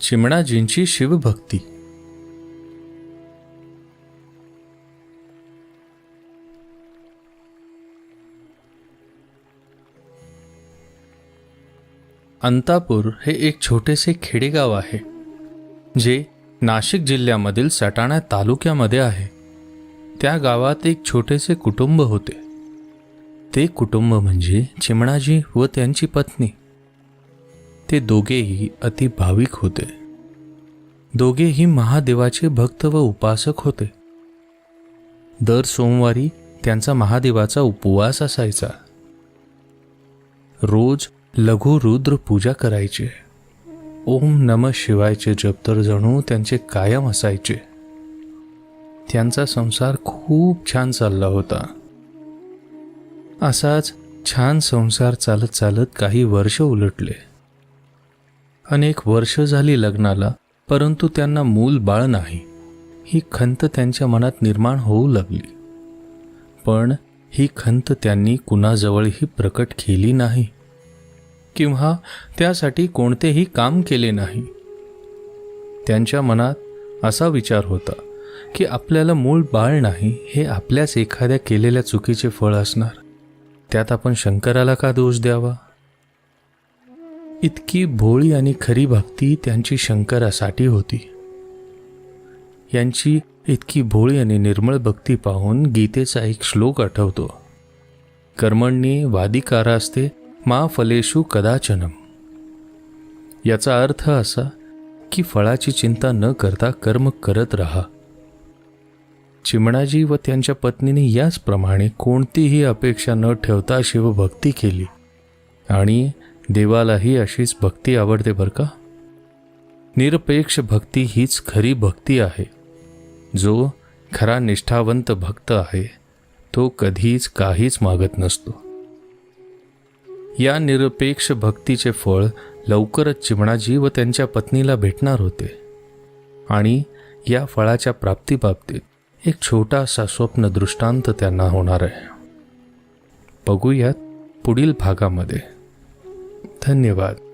चिमणाजींची शिवभक्ती. अंतापूर हे एक छोटेसे खेडेगाव आहे जे नाशिक जिल्ह्यामधील सटाणा तालुक्यामध्ये आहे. त्या गावात एक छोटेसे कुटुंब होते. ते कुटुंब म्हणजे चिमणाजी व त्यांची पत्नी. ते दोघेही अति भाविक होते. दोघेही महादेवाचे भक्त व उपासक होते. दर सोमवारी त्यांचा महादेवाचा उपवास असायचा. रोज लघु रुद्र पूजा करायचे. ओम नम शिवायचे जप तर जणू त्यांचे कायम असायचे. त्यांचा संसार खूप छान चालला होता. असाच छान संसार चालत चालत काही वर्ष उलटले. अनेक वर्ष झाली लग्नाला परंतु त्यांना मूल बाळ नाही. ही खंत त्यांच्या मनात निर्माण होऊ लागली. पण ही खंत त्यांनी कुणाजवळही प्रकट केली नाही. किंवा त्यासाठी कोणतेही काम केले नाही. त्यांच्या मनात असा विचार होता की आपल्याला मूळ बाळ नाही हे आपल्याच एखाद्या केलेल्या चुकीचे फळ असणार. त्यात आपण शंकराला का दोष द्यावा? इतकी भोळी आणि खरी भक्ती त्यांची शंकरासाठी होती. यांची इतकी भोळी आणि निर्मळ भक्ती पाहून गीतेचा एक श्लोक आठवतो. कर्मण्ये वादिकारा असते मा फलेषु कदाचनम. याचा अर्थ असा की फळाची चिंता न करता कर्म करत राहा. चिमणाजी व त्यांच्या पत्नीने याचप्रमाणे कोणतीही अपेक्षा न ठेवता शिवभक्ती केली आणि देवालाही अशीच भक्ती आवडते बरं का? निरपेक्ष भक्ती हीच खरी भक्ती आहे. जो खरा निष्ठावंत भक्त आहे तो कधीच काहीच मागत नसतो. या निरपेक्ष भक्तीचे फळ लवकरच चिमणाजी व त्यांच्या पत्नीला भेटणार होते. आणि या फळाच्या प्राप्तीबाबतीत एक छोटासा स्वप्न दृष्टांत त्यांना होणार आहे. बघूयात पुढील भागामध्ये. धन्यवाद.